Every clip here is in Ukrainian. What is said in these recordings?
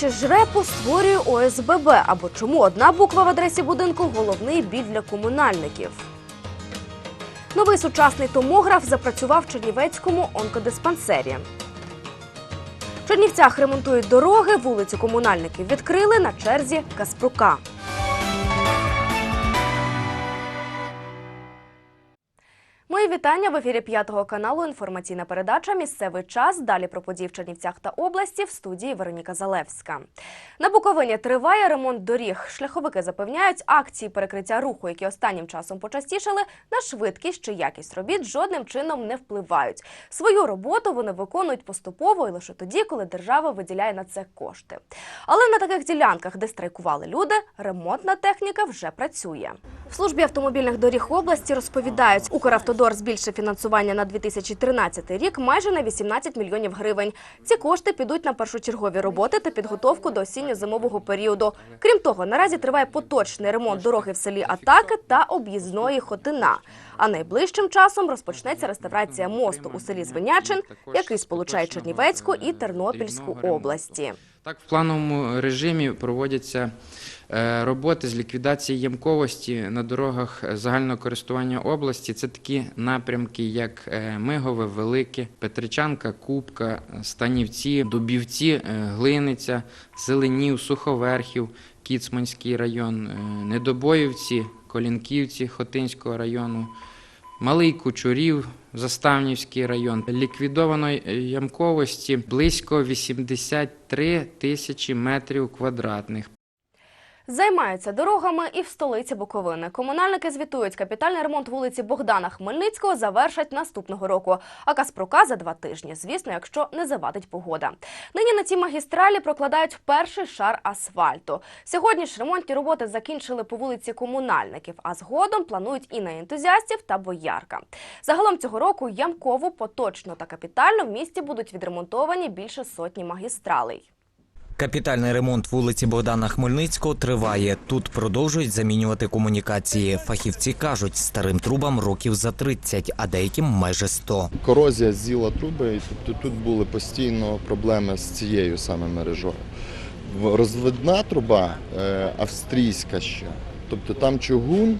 чи жрепу створює ОСББ, або чому одна буква в адресі будинку головний біль для комунальників. Новий сучасний томограф запрацював в Чернівецькому онкодиспансері. В Чернівцях ремонтують дороги, вулицю комунальників відкрили на черзі Каспрука. Вітання в ефірі п'ятого каналу. Інформаційна передача Місцевий час. Далі про події в Чернівцях та області в студії Вероніка Залевська. На Буковині триває ремонт доріг. Шляховики запевняють, акції перекриття руху, які останнім часом почастішали, на швидкість чи якість робіт жодним чином не впливають. Свою роботу вони виконують поступово і лише тоді, коли держава виділяє на це кошти. Але на таких ділянках, де страйкували люди, ремонтна техніка вже працює. В службі автомобільних доріг області розповідають, Укравтодор збільшив фінансування на 2013 рік майже на 18 мільйонів гривень. Ці кошти підуть на першочергові роботи та підготовку до осінньо-зимового періоду. Крім того, наразі триває поточний ремонт дороги в селі Атаки та об'їзної Хотина. А найближчим часом розпочнеться реставрація мосту у селі Звенячин, який сполучає Чернівецьку і Тернопільську області. Так, в плановому режимі проводяться роботи з ліквідації ямковості на дорогах загального користування області. Це такі напрямки, як е, Мигове, Велике, Петричанка, Кубка, Станівці, Дубівці, е, Глиниця, Зеленів, Суховерхів, Кіцманський район, е, Недобоївці, Колінківці Хотинського району. Малий Кучурів, Заставнівський район. Ліквідованої ямковості близько 83 тисячі метрів квадратних. Займаються дорогами і в столиці Буковини. Комунальники звітують, капітальний ремонт вулиці Богдана Хмельницького завершать наступного року, а Каспрука за два тижні. Звісно, якщо не завадить погода. Нині на цій магістралі прокладають перший шар асфальту. Сьогодні ж ремонтні роботи закінчили по вулиці комунальників, а згодом планують і на ентузіастів та боярка. Загалом цього року ямково, поточно та капітально в місті будуть відремонтовані більше сотні магістралей. Капітальний ремонт вулиці Богдана Хмельницького триває. Тут продовжують замінювати комунікації. Фахівці кажуть, старим трубам років за 30, а деяким майже 100. Корозія з'їла труби, тобто тут були постійно проблеми з цією саме мережою. Розвидна труба е, австрійська ще, тобто там чугун,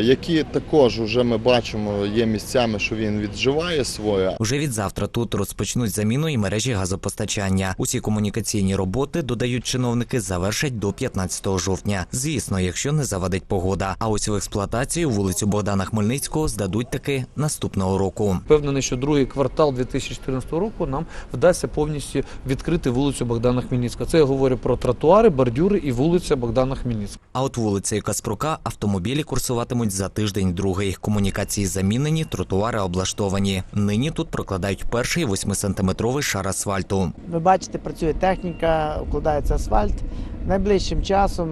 які також вже ми бачимо, є місцями, що він відживає своє, Уже від завтра тут розпочнуть заміну і мережі газопостачання. Усі комунікаційні роботи, додають чиновники, завершать до 15 жовтня. Звісно, якщо не завадить погода. А ось в експлуатацію вулицю Богдана Хмельницького здадуть таки наступного року. Впевнений, що другий квартал 2014 року нам вдасться повністю відкрити вулицю Богдана Хмельницького. Це я говорю про тротуари, бордюри і вулиця Богдана Хмельницького. А от вулицею Каспрука автомобілі курсуватимуть за тиждень другий. Комунікації замінені, тротуари облаштовані. Нині тут прокладають перший 8-сантиметровий шар асфальту. Ви бачите, працює техніка, укладається асфальт. Найближчим часом,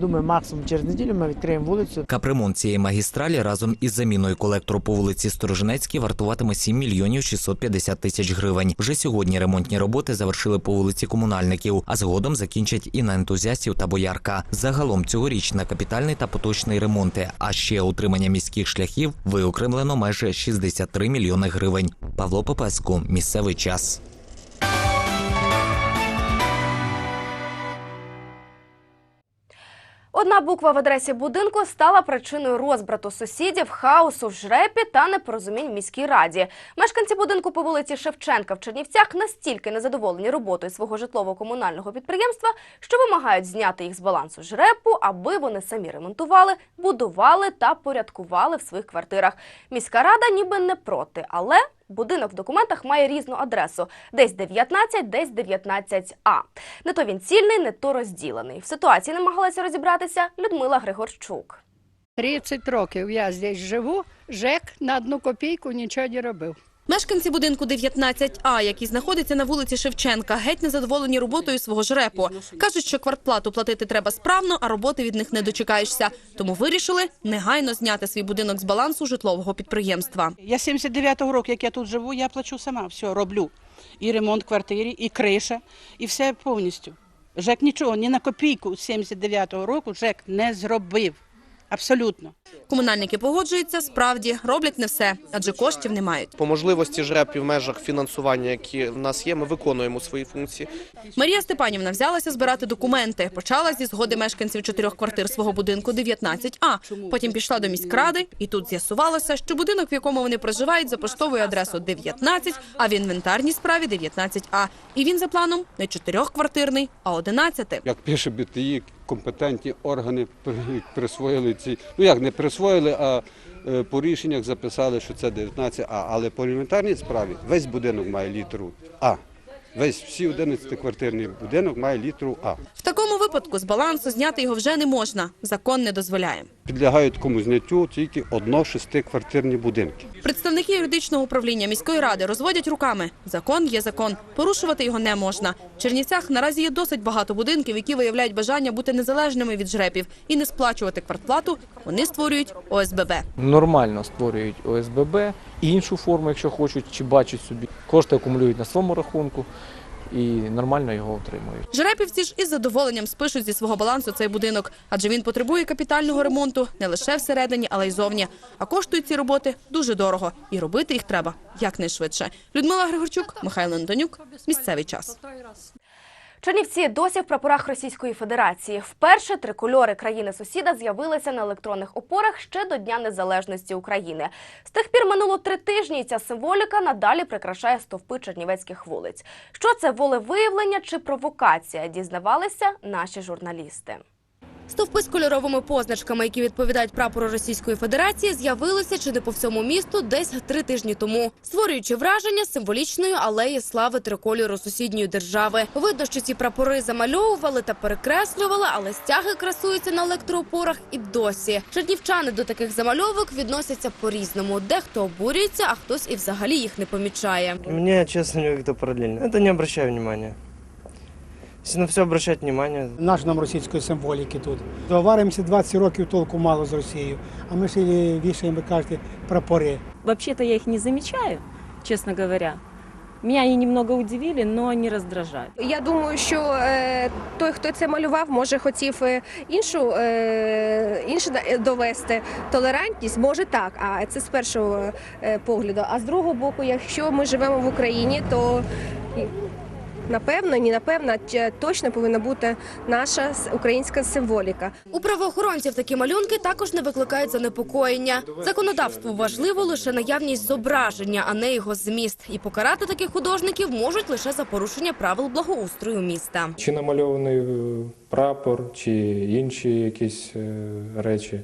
думаю, максимум через неділю ми відкриємо вулицю. Капремонт цієї магістралі разом із заміною колектору по вулиці Сторожинецькій вартуватиме 7 мільйонів 650 тисяч гривень. Вже сьогодні ремонтні роботи завершили по вулиці комунальників, а згодом закінчать і на ентузіастів та боярка. Загалом цьогоріч на капітальний та поточний ремонти, а ще утримання міських шляхів виокремлено майже 63 мільйони гривень. Павло Попеску, місцевий час. Одна буква в адресі будинку стала причиною розбрату сусідів, хаосу в жрепі та непорозумінь в міській раді. Мешканці будинку по вулиці Шевченка в Чернівцях настільки незадоволені роботою свого житлово-комунального підприємства, що вимагають зняти їх з балансу жрепу, аби вони самі ремонтували, будували та порядкували в своїх квартирах. Міська рада ніби не проти, але Будинок в документах має різну адресу: десь 19, десь 19А. Не то він цільний, не то розділений. В ситуації намагалася розібратися Людмила Григорчук. 30 років я здесь живу, ЖЕК на одну копійку нічого не робив. Мешканці будинку 19А, який знаходиться на вулиці Шевченка, геть незадоволені роботою свого жрепу. Кажуть, що квартплату платити треба справно, а роботи від них не дочекаєшся. Тому вирішили негайно зняти свій будинок з балансу житлового підприємства. Я 79-го року, як я тут живу, я плачу сама, все роблю. І ремонт квартири, і криша, і все повністю. ЖЕК нічого, ні на копійку з 79-го року ЖЕК не зробив. Абсолютно. Комунальники погоджуються, справді роблять не все, адже коштів не мають. По можливості ЖРЕП і в межах фінансування, які в нас є, ми виконуємо свої функції. Марія Степанівна взялася збирати документи. Почала зі згоди мешканців чотирьох квартир свого будинку 19А. Потім пішла до міськради, і тут з'ясувалося, що будинок, в якому вони проживають, за поштовою адресою 19, а в інвентарній справі 19А. І він за планом не чотирьохквартирний, а 11. Як пише БТІ, компетентні органи присвоїли ці, ну як не присвоїли, а е, по рішеннях записали, що це 19А. Але по елементарній справі весь будинок має літеру А. Весь всі 11-квартирний будинок має літеру А. В такому випадку з балансу зняти його вже не можна. Закон не дозволяє. Підлягають кому зняттю тільки одно шестиквартирні будинки. Представники юридичного управління міської ради розводять руками. Закон є закон. Порушувати його не можна. В Чернівцях наразі є досить багато будинків, які виявляють бажання бути незалежними від жрепів і не сплачувати квартплату. Вони створюють ОСББ. Нормально створюють ОСББ, іншу форму, якщо хочуть, чи бачать собі. Кошти акумулюють на своєму рахунку і нормально його отримують. Жеребівці ж із задоволенням спишуть зі свого балансу цей будинок, адже він потребує капітального ремонту не лише всередині, але й зовні. А коштують ці роботи дуже дорого, і робити їх треба якнайшвидше. Людмила Григорчук, Михайло Антонюк. Місцевий час. Чернівці досі в прапорах Російської Федерації. Вперше трикольори країни-сусіда з'явилися на електронних опорах ще до Дня Незалежності України. З тих пір минуло три тижні, і ця символіка надалі прикрашає стовпи чернівецьких вулиць. Що це волевиявлення чи провокація? Дізнавалися наші журналісти. Стовпи з кольоровими позначками, які відповідають прапору Російської Федерації, з'явилися чи не по всьому місту десь три тижні тому, створюючи враження символічної алеї слави трикольору сусідньої держави. Видно, що ці прапори замальовували та перекреслювали, але стяги красуються на електроопорах і досі. Чернівчани до таких замальовок відносяться по-різному. Дехто обурюється, а хтось і взагалі їх не помічає. Мне, честно, как-то параллельно. Это не обращаю внимания. На все обращать внимание, Наш нам російської символіки тут. Варимося 20 років толку мало з Росією, а ми ще вішаємо, ви кажете, прапори. Вообще-то я их не замечаю, честно говоря. Меня они немного удивили, но не раздражают. Я думаю, що е, той, хто це малював, може хотів е, іншу, е, інше да- довести толерантність, може так. А це з першого е, погляду. А з другого боку, якщо ми живемо в Україні, то напевно, ні, напевно, точно повинна бути наша українська символіка. У правоохоронців такі малюнки також не викликають занепокоєння. Законодавству важливо лише наявність зображення, а не його зміст. І покарати таких художників можуть лише за порушення правил благоустрою міста. Чи намальований е, прапор, чи інші якісь е, речі.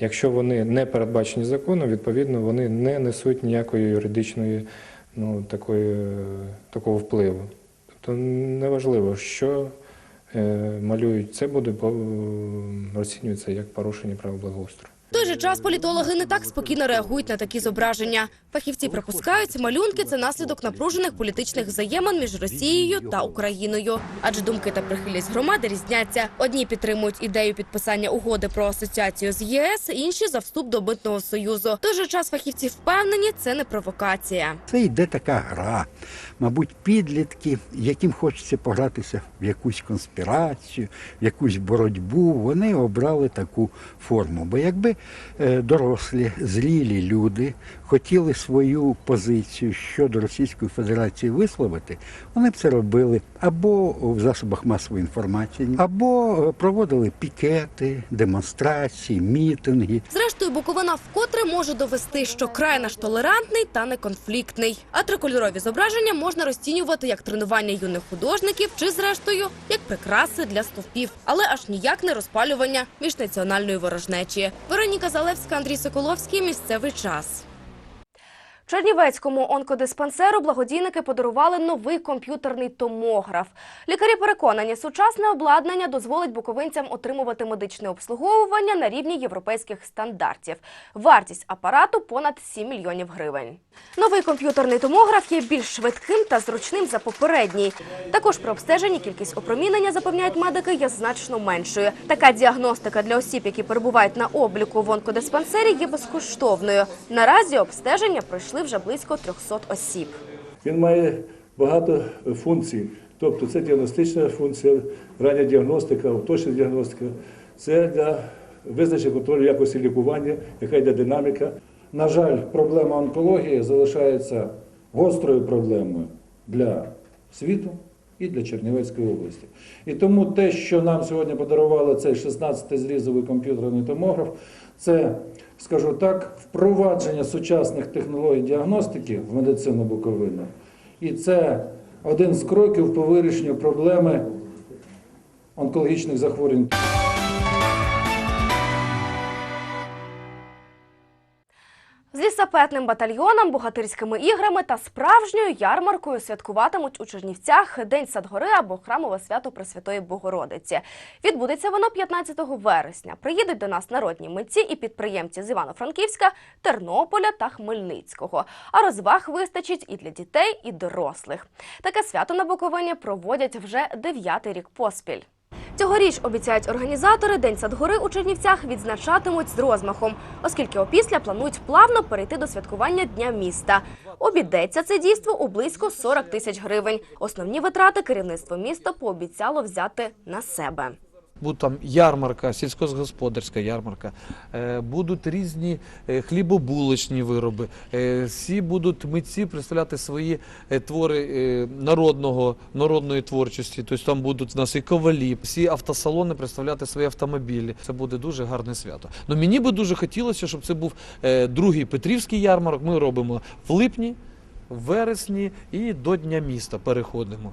Якщо вони не передбачені законом, відповідно вони не несуть ніякої юридичної ну, такої, е, такого впливу. Тобто неважливо, що е, малюють, це буде розцінюється як порушення правил благоустрою. В той же час політологи не так спокійно реагують на такі зображення. Фахівці припускають, малюнки це наслідок напружених політичних взаємин між Росією та Україною. Адже думки та прихильність громади різняться. Одні підтримують ідею підписання угоди про асоціацію з ЄС, інші за вступ до митного союзу. В той же час фахівці впевнені, це не провокація. Це йде така гра, мабуть, підлітки, яким хочеться погратися в якусь конспірацію, в якусь боротьбу. Вони обрали таку форму. Бо якби дорослі, зрілі люди хотіли свою позицію щодо Російської Федерації висловити, вони б це робили або в засобах масової інформації, або е, проводили пікети, демонстрації, мітинги. Зрештою, Буковина вкотре може довести, що край наш толерантний та неконфліктний. А трикольорові зображення можна розцінювати як тренування юних художників чи, зрештою, як прикраси для стовпів, але аж ніяк не розпалювання міжнаціональної ворожнечі. Вероніка Залевська, Андрій Соколовський. Місцевий час. Чернівецькому онкодиспансеру благодійники подарували новий комп'ютерний томограф. Лікарі переконані, сучасне обладнання дозволить буковинцям отримувати медичне обслуговування на рівні європейських стандартів. Вартість апарату понад 7 мільйонів гривень. Новий комп'ютерний томограф є більш швидким та зручним за попередній. Також при обстеженні кількість опромінення, запевняють медики, є значно меншою. Така діагностика для осіб, які перебувають на обліку в онкодиспансері, є безкоштовною. Наразі обстеження пройшли вже близько 300 осіб. Він має багато функцій. Тобто це діагностична функція, рання діагностика, уточна діагностика. Це для визначення контролю якості лікування, яка йде динаміка. На жаль, проблема онкології залишається гострою проблемою для світу і для Чернівецької області. І тому те, що нам сьогодні подарували цей 16-зрізовий комп'ютерний томограф, це, скажу так, впровадження сучасних технологій діагностики в медицину Буковини. І це один з кроків по вирішенню проблеми онкологічних захворювань. З лісапетним батальйоном, богатирськими іграми та справжньою ярмаркою святкуватимуть у Чернівцях День Садгори або храмове свято Пресвятої Богородиці. Відбудеться воно 15 вересня. Приїдуть до нас народні митці і підприємці з Івано-Франківська, Тернополя та Хмельницького. А розваг вистачить і для дітей, і дорослих. Таке свято на Буковині проводять вже дев'ятий рік поспіль. Цьогоріч обіцяють організатори День Садгори у Чернівцях відзначатимуть з розмахом, оскільки опісля планують плавно перейти до святкування Дня міста. Обійдеться це дійство у близько 40 тисяч гривень. Основні витрати керівництво міста пообіцяло взяти на себе. Буде там ярмарка, сільськогосподарська ярмарка, е, будуть різні е, хлібобулочні вироби. Е, Всі будуть митці представляти свої твори народного, народної творчості. Тобто там будуть у нас і ковалі, всі автосалони представляти свої автомобілі. Це буде дуже гарне свято. Ну мені би дуже хотілося, щоб це був другий Петрівський ярмарок. Ми робимо в липні, в вересні і до Дня міста переходимо.